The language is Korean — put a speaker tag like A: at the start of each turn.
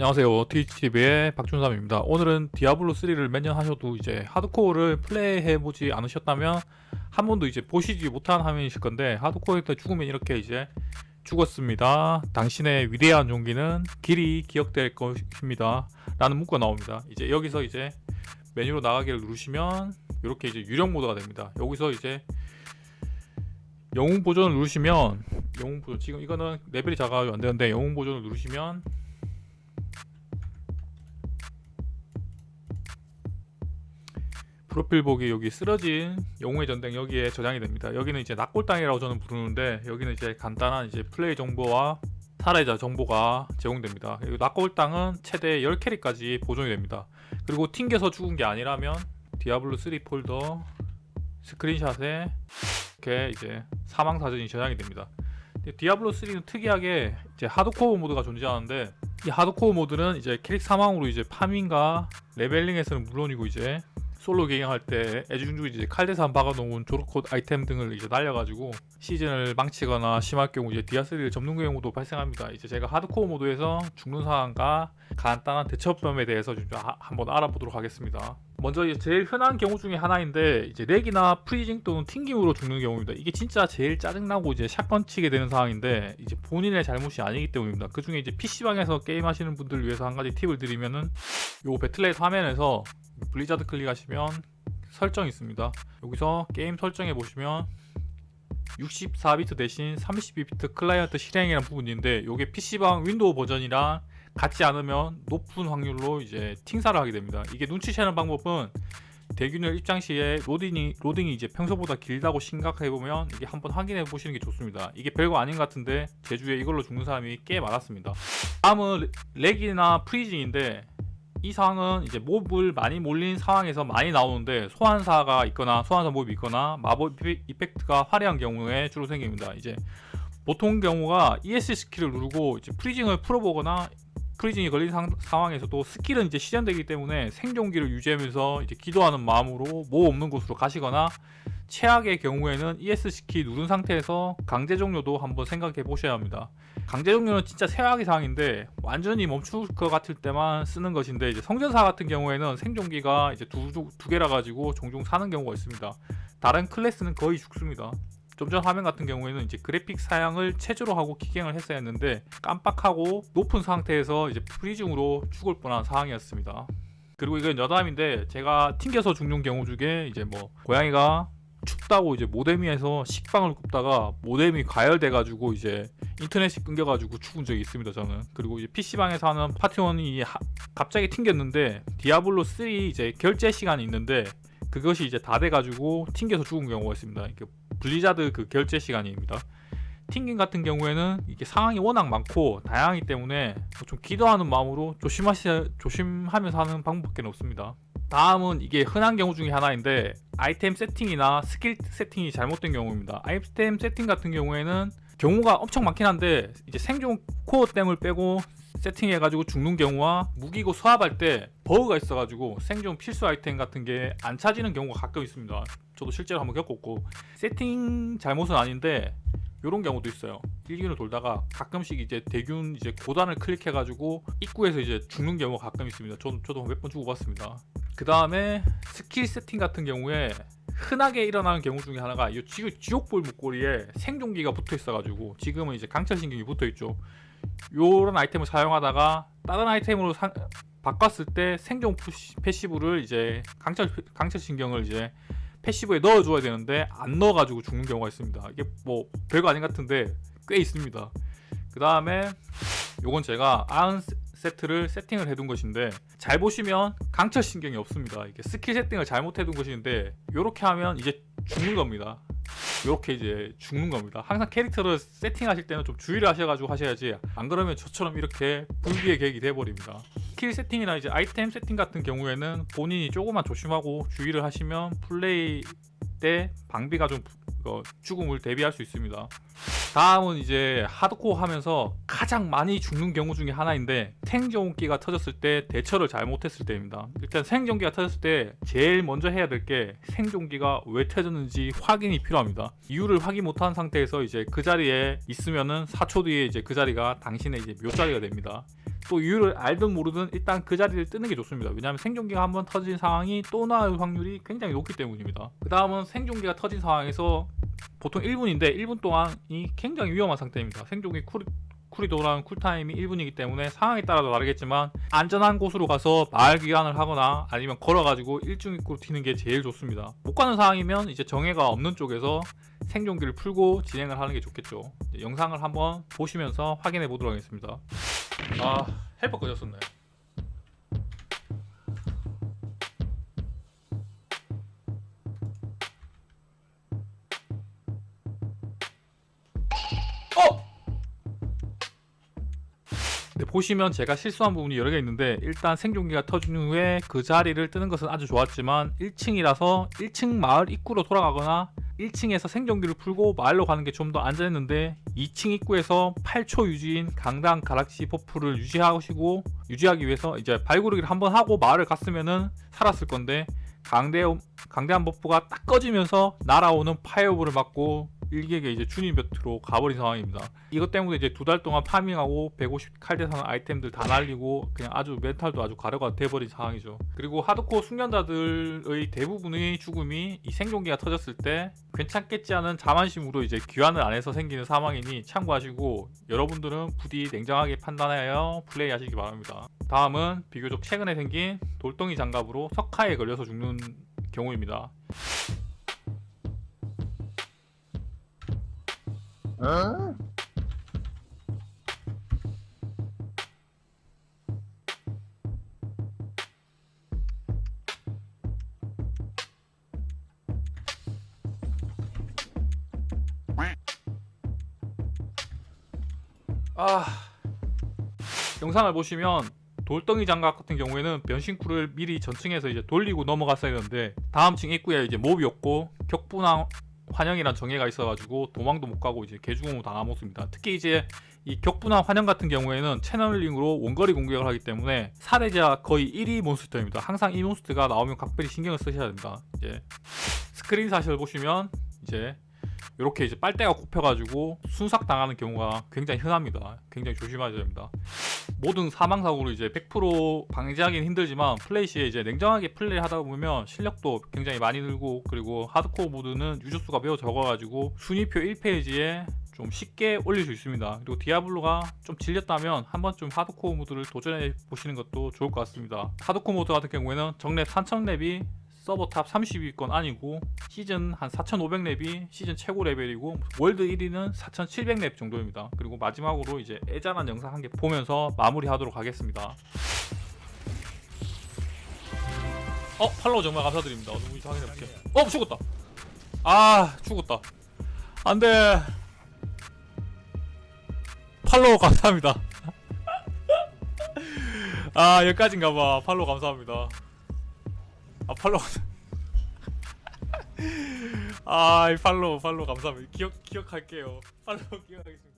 A: 안녕하세요. 트위치TV의 박준삼입니다. 오늘은 디아블로 3를 몇 년 하셔도 이제 하드코어를 플레이해보지 않으셨다면 한 번도 이제 보시지 못한 화면이실 건데 하드코어에 때 죽으면 이렇게 이제 죽었습니다. 당신의 위대한 용기는 길이 기억될 것입니다. 라는 문구가 나옵니다. 이제 여기서 이제 메뉴로 나가기를 누르시면 이렇게 이제 유령 모드가 됩니다. 여기서 이제 영웅 보존을 누르시면 영웅 보존 지금 이거는 레벨이 작아가지고 안 되는데 영웅 보존을 누르시면 프로필 보기 여기 쓰러진 영웅의 전쟁 여기에 저장이 됩니다. 여기는 이제 낙골당이라고 저는 부르는데 여기는 이제 간단한 이제 플레이 정보와 살해자 정보가 제공됩니다. 그리고 낙골당은 최대 10캐릭까지 보존이 됩니다. 그리고 튕겨서 죽은 게 아니라면 디아블로 3 폴더 스크린샷에 이렇게 이제 사망 사진이 저장이 됩니다. 디아블로 3는 특이하게 이제 하드코어 모드가 존재하는데 이 하드코어 모드는 이제 캐릭 사망으로 이제 파밍과 레벨링에서는 물론이고 이제 솔로 게임할 때 애중중이 이제 칼대산 박아놓은 조르콧 아이템 등을 이제 날려가지고 시즌을 망치거나 심할 경우 이제 디아3를 접는 경우도 발생합니다. 이제 제가 하드코어 모드에서 죽는 상황과 간단한 대처법에 대해서 좀 아- 한번 알아보도록 하겠습니다. 먼저 제일 흔한 경우 중에 하나인데 이제 렉이나 프리징 또는 튕김으로 죽는 경우입니다. 이게 진짜 제일 짜증나고 이제 샷건 치게 되는 상황인데 이제 본인의 잘못이 아니기 때문입니다. 그 중에 이제 PC방에서 게임하시는 분들을 위해서 한 가지 팁을 드리면은 요 배틀넷 화면에서 블리자드 클릭하시면 설정 있습니다. 여기서 게임 설정에 보시면 64비트 대신 32비트 클라이언트 실행이라는 부분인데 이게 PC방 윈도우 버전이랑 같지 않으면 높은 확률로 이제 팅사를 하게 됩니다. 이게 눈치채는 방법은 대균열 입장 시에 로딩이 로딩이 이제 평소보다 길다고 심각해 보면 이게 한번 확인해 보시는 게 좋습니다. 이게 별거 아닌 것 같은데 제주에 이걸로 죽는 사람이 꽤 많았습니다. 다음은 레- 렉이나 프리징인데 이 상황은 이제 몹을 많이 몰린 상황에서 많이 나오는데 소환사가 있거나 소환사 몹이 있거나 마법 이펙- 이펙트가 화려한 경우에 주로 생깁니다. 이제 보통 경우가 ES 스킬을 누르고 이제 프리징을 풀어보거나 프리징이 걸린 상, 상황에서도 스킬은 이제 실현되기 때문에 생존기를 유지하면서 이제 기도하는 마음으로 뭐 없는 곳으로 가시거나 최악의 경우에는 ES 스킬 누른 상태에서 강제 종료도 한번 생각해 보셔야 합니다. 강제 종료는 진짜 최악의 상황인데 완전히 멈출 것 같을 때만 쓰는 것인데 이제 성전사 같은 경우에는 생존기가 이제 두, 두- 두 개라 가지고 종종 사는 경우가 있습니다. 다른 클래스는 거의 죽습니다. 좀 전 화면 같은 경우에는 이제 그래픽 사양을 체조로 하고 기갱을 했어야 했는데 깜빡하고 높은 상태에서 이제 프리즘으로 죽을 뻔한 상황이었습니다. 그리고 이건 여담인데 제가 튕겨서 죽는 경우 중에 이제 뭐 고양이가 춥다고 이제 모뎀이에서 식빵을 굽다가 모뎀이 가열돼가지고 이제 인터넷이 끊겨가지고 죽은 적이 있습니다 저는 그리고 이제 PC방에서 하는 파티원이 하- 갑자기 튕겼는데 디아블로 3 이제 결제 시간이 있는데 그것이 이제 다 돼가지고 튕겨서 죽은 경우가 있습니다. 이게 블리자드 그 결제 시간입니다. 튕김 같은 경우에는 이게 상황이 워낙 많고 다양하기 때문에 좀 기도하는 마음으로 조심하시 조심하면서 하는 방법밖에 없습니다. 다음은 이게 흔한 경우 중에 하나인데 아이템 세팅이나 스킬 세팅이 잘못된 경우입니다. 아이템 세팅 같은 경우에는 경우가 엄청 많긴 한데 이제 생존 코어 댐을 빼고 세팅해가지고 죽는 경우와 무기고 수합할 때 버그가 있어가지고 생존 필수 아이템 같은 게안 차지는 경우가 가끔 있습니다. 저도 실제로 한번 겪었고 세팅 잘못은 아닌데 이런 경우도 있어요. 일균을 돌다가 가끔씩 이제 대균 이제 고단을 클릭해가지고 입구에서 이제 죽는 경우가 가끔 있습니다. 저도 저도 몇 번 죽어봤습니다. 그 다음에 스킬 세팅 같은 경우에 흔하게 일어나는 경우 중에 하나가 이 지금 지옥불 목걸이에 생존기가 붙어 있어가지고 지금은 이제 강철 신경이 붙어 있죠. 요런 아이템을 사용하다가 다른 아이템으로 사- 바꿨을 때 생존 푸시- 패시브를 이제 강철 강철 신경을 이제 패시브에 넣어줘야 되는데 안 넣어가지고 죽는 경우가 있습니다. 이게 뭐 별거 아닌 것 같은데 꽤 있습니다. 그 다음에 요건 제가 아흔 세- 세트를 세팅을 해둔 것인데 잘 보시면 강철 신경이 없습니다. 이게 스킬 세팅을 잘못해둔 것인데 이렇게 하면 이제 죽는 겁니다. 이렇게 이제 죽는 겁니다. 항상 캐릭터를 세팅하실 때는 좀 주의를 하셔가지고 하셔야지 안 그러면 저처럼 이렇게 불비의 계획이 돼버립니다. 스킬 세팅이나 이제 아이템 세팅 같은 경우에는 본인이 조금만 조심하고 주의를 하시면 플레이 때 방비가 좀 어, 죽음을 대비할 수 있습니다. 다음은 이제 하드코어 하면서 가장 많이 죽는 경우 중에 하나인데 생존기가 터졌을 때 대처를 잘못했을 때입니다. 일단 생존기가 터졌을 때 제일 먼저 해야 될 게 생존기가 왜 터졌는지 확인이 필요합니다. 이유를 확인 못한 상태에서 이제 그 자리에 있으면은 4초 뒤에 이제 그 자리가 당신의 이제 묘자리가 됩니다. 또 이유를 알든 모르든 일단 그 자리를 뜨는 게 좋습니다. 왜냐하면 생존기가 한번 터진 상황이 또 나올 확률이 굉장히 높기 때문입니다. 그 다음은 생존기가 터진 상황에서 보통 1분인데 1분 동안이 굉장히 위험한 상태입니다. 생존기 쿨 쿨이 돌아오는 쿨타임이 1분이기 때문에 상황에 따라 다르겠지만 안전한 곳으로 가서 마을 귀환을 하거나 아니면 걸어가지고 일중 입구로 튀는 게 제일 좋습니다. 못 가는 상황이면 이제 정해가 없는 쪽에서 생존기를 풀고 진행을 하는 게 좋겠죠. 영상을 한번 보시면서 확인해 보도록 하겠습니다. 아 헬퍼 꺼졌었네. 어! 보시면 제가 실수한 부분이 여러 개 있는데 일단 생존기가 터진 후에 그 자리를 뜨는 것은 아주 좋았지만 1층이라서 1층 마을 입구로 돌아가거나 1층에서 생존기를 풀고 마을로 가는 게 좀 더 안전했는데 2층 입구에서 8초 유지인 강당 가락시 버프를 유지하시고 유지하기 위해서 이제 발구르기를 한번 하고 마을을 갔으면은 살았을 건데 강대 강대한 버프가 딱 꺼지면서 날아오는 파이어볼을 맞고 일개게 이제 주님 곁으로 가버린 상황입니다. 이것 때문에 이제 두 달 동안 파밍하고 150 칼대상 아이템들 다 날리고 그냥 아주 멘탈도 아주 가려가 돼버린 상황이죠. 그리고 하드코어 숙련자들의 대부분의 죽음이 이 생존기가 터졌을 때 괜찮겠지 하는 자만심으로 이제 귀환을 안 해서 생기는 사망이니 참고하시고 여러분들은 부디 냉정하게 판단하여 플레이하시기 바랍니다. 다음은 비교적 최근에 생긴 돌덩이 장갑으로 석화에 걸려서 죽는 경우입니다. 아 영상을 보시면 돌덩이 장갑 같은 경우에는 변신쿨을 미리 전층에서 이제 돌리고 넘어갔어야 했는데 다음 층 입구에 이제 몹이 없고 격분한 환영이란 정예가 있어가지고 도망도 못 가고 이제 개죽음을 당하모습니다. 특히 이제 이 격분한 환영 같은 경우에는 채널링으로 원거리 공격을 하기 때문에 사례자 거의 1위 몬스터입니다. 항상 이 몬스터가 나오면 각별히 신경을 쓰셔야 됩니다. 이제 스크린샷을 보시면 이제 이렇게 이제 빨대가 굽혀가지고 순삭 당하는 경우가 굉장히 흔합니다. 굉장히 조심하셔야 됩니다. 모든 사망 사고를 이제 100% 방지하기는 힘들지만 플레이 시에 이제 냉정하게 플레이를 하다 보면 실력도 굉장히 많이 늘고 그리고 하드코어 모드는 유저 수가 매우 적어가지고 순위표 1페이지에 좀 쉽게 올릴 수 있습니다. 그리고 디아블로가 좀 질렸다면 한번 좀 하드코어 모드를 도전해 보시는 것도 좋을 것 같습니다. 하드코어 모드 같은 경우에는 정랩 3000렙이 서버 탑 30위권 아니고 시즌 한 4,500렙이 시즌 최고 레벨이고 월드 1위는 4,700렙 정도입니다. 그리고 마지막으로 이제 애잔한 영상 한 개 보면서 마무리하도록 하겠습니다. 어 팔로우 정말 감사드립니다. 누구인지 확인해볼게. 어 죽었다. 아 죽었다. 안돼. 팔로우 감사합니다. 아 여기까지인가봐. 팔로우 감사합니다. 아 팔로우 아, 이 팔로우 팔로우 감사합니다. 기억 기억할게요. 팔로우 기억하겠습니다.